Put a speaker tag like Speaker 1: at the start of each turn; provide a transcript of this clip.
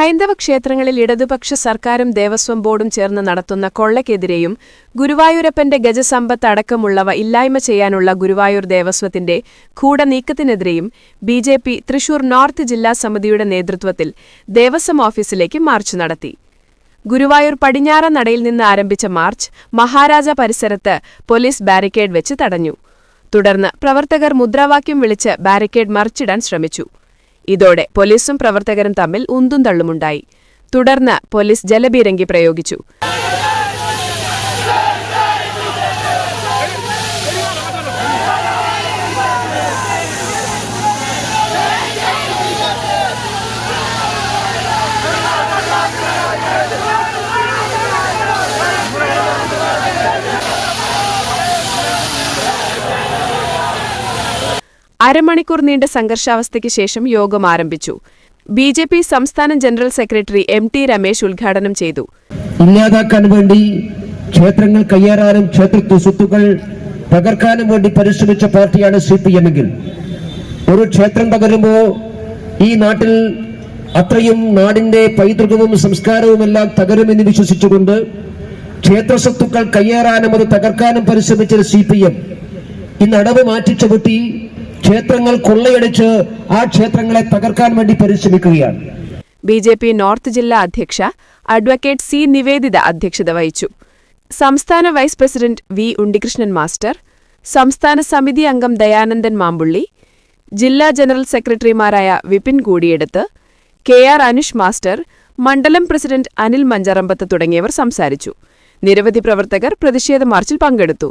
Speaker 1: ഹൈന്ദവ ക്ഷേത്രങ്ങളിൽ ഇടതുപക്ഷ സർക്കാരും ദേവസ്വം ബോർഡും ചേർന്ന് നടത്തുന്ന കൊള്ളക്കെതിരെയും ഗുരുവായൂരപ്പന്റെ ഗജസമ്പത്ത് അടക്കമുള്ളവ ഇല്ലായ്മ ചെയ്യാനുള്ള ഗുരുവായൂർ ദേവസ്വത്തിന്റെ കൂടനീക്കത്തിനെതിരെയും B J P Thrissur north ജില്ലാ സമിതിയുടെ നേതൃത്വത്തിൽ ദേവസ്വം ഓഫീസിലേക്ക് മാർച്ച് നടത്തി. ഗുരുവായൂർ പടിഞ്ഞാറ നടയിൽ നിന്ന് ആരംഭിച്ച മാർച്ച് മഹാരാജ പരിസരത്ത് പോലീസ് ബാരിക്കേഡ് വെച്ച് തടഞ്ഞു. തുടർന്ന് പ്രവർത്തകർ മുദ്രാവാക്യം വിളിച്ച് ബാരിക്കേഡ് മറിച്ചിടാൻ ശ്രമിച്ചു. ഇതോടെ പോലീസും പ്രവർത്തകരും തമ്മിൽ ഉന്തും തള്ളുമുണ്ടായി. തുടർന്ന് പോലീസ് ജലബീരങ്കി പ്രയോഗിച്ചു. അരമണിക്കൂർ നീണ്ട സംഘർഷാവസ്ഥയ്ക്ക് ശേഷം യോഗം ആരംഭിച്ചു. ബി ജെ പി സംസ്ഥാന general secretary M T Ramesh ഉദ്ഘാടനം ചെയ്തു.
Speaker 2: ഇല്ലാതാക്കാൻ വേണ്ടി ക്ഷേത്രങ്ങൾ കയ്യേറാനും ക്ഷേത്ര സ്വത്തുക്കൾ തകർക്കാനും വേണ്ടി പരിശ്രമിച്ച പാർട്ടിയാണ് സി പി എം എങ്കിൽ. ഒരു ക്ഷേത്രം തകരുമ്പോ ഈ നാട്ടിൽ അത്രയും നാടിന്റെ പൈതൃകവും സംസ്കാരവും എല്ലാം തകരുമെന്ന് വിശ്വസിച്ചുകൊണ്ട് ക്ഷേത്ര സ്വത്തുക്കൾ കയ്യേറാനും അത് തകർക്കാനും പരിശ്രമിച്ച സി പി എം ഇന്ന് അടവ് മാറ്റിച്ചവിട്ടി ക്ഷേത്രങ്ങൾ കൊള്ളയടിച്ച് ആ ക്ഷേത്രങ്ങളെ തകർക്കാൻ വേണ്ടി പരിശ്രമിക്കുകയാണ്.
Speaker 1: ബി ജെ പി നോർത്ത് ജില്ലാ അധ്യക്ഷ അഡ്വക്കേറ്റ് സി നിവേദിത അധ്യക്ഷത വഹിച്ചു. സംസ്ഥാന vice president V Unnikrishnan master സംസ്ഥാന സമിതി അംഗം ദയാനന്ദൻ മാമ്പുള്ളി ജില്ലാ ജനറൽ സെക്രട്ടറിമാരായ വിപിൻ കൂടിയെടുത്ത് കെ ആർ അനുഷ് മാസ്റ്റർ മണ്ഡലം പ്രസിഡന്റ് അനിൽ മഞ്ചറമ്പത്ത് തുടങ്ങിയവർ സംസാരിച്ചു. നിരവധി പ്രവർത്തകർ പ്രതിഷേധ മാർച്ചിൽ പങ്കെടുത്തു.